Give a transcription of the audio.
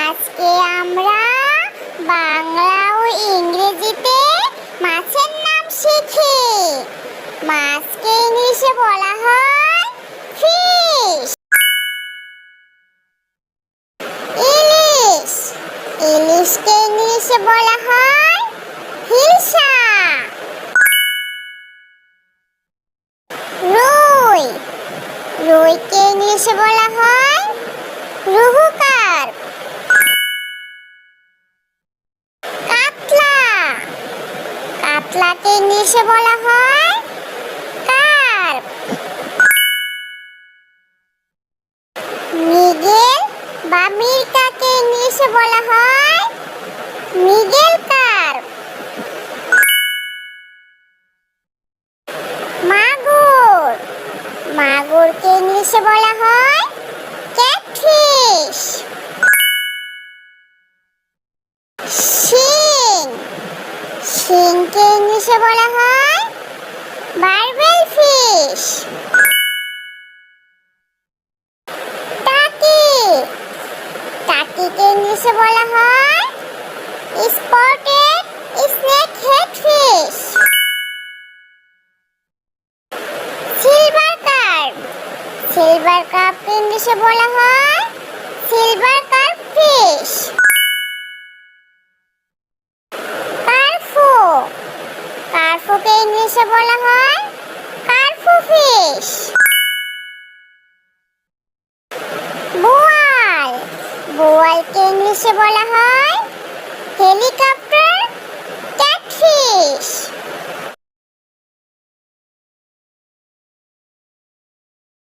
আজকে আমরা বাংলা ইংরেজিতে মাছের বলা হয় ইলিশ। ইলিশকে ইংলিশে বলা হয় ইংলিশে বলা হয় রুহুকার। কাতলা। কাতলাকে ইংলিশে বলা হয় কার্প। মৃগেল বা মির্কাকে ইংলিশে বলা হয় মৃগেল কার্প মাগুর মাগুরকে ইংলিশে বলা হয় ক্যাটফিশ। শিং। শিংকে ইংলিশে বলা হয় বারবেল ফিশ। টাকি। টাকিকে ইংলিশে বলা হয় স্পটেড সিলভার কার্প ইংলিশে বলা হয় সিলভার কার্প ফিশ কার্ফু কার্ফুকে ইংলিশে বলা হয় কার্ফু ফিশ বোয়াল বোয়ালকে ইংলিশে বলা হয় হেলিকপ্টার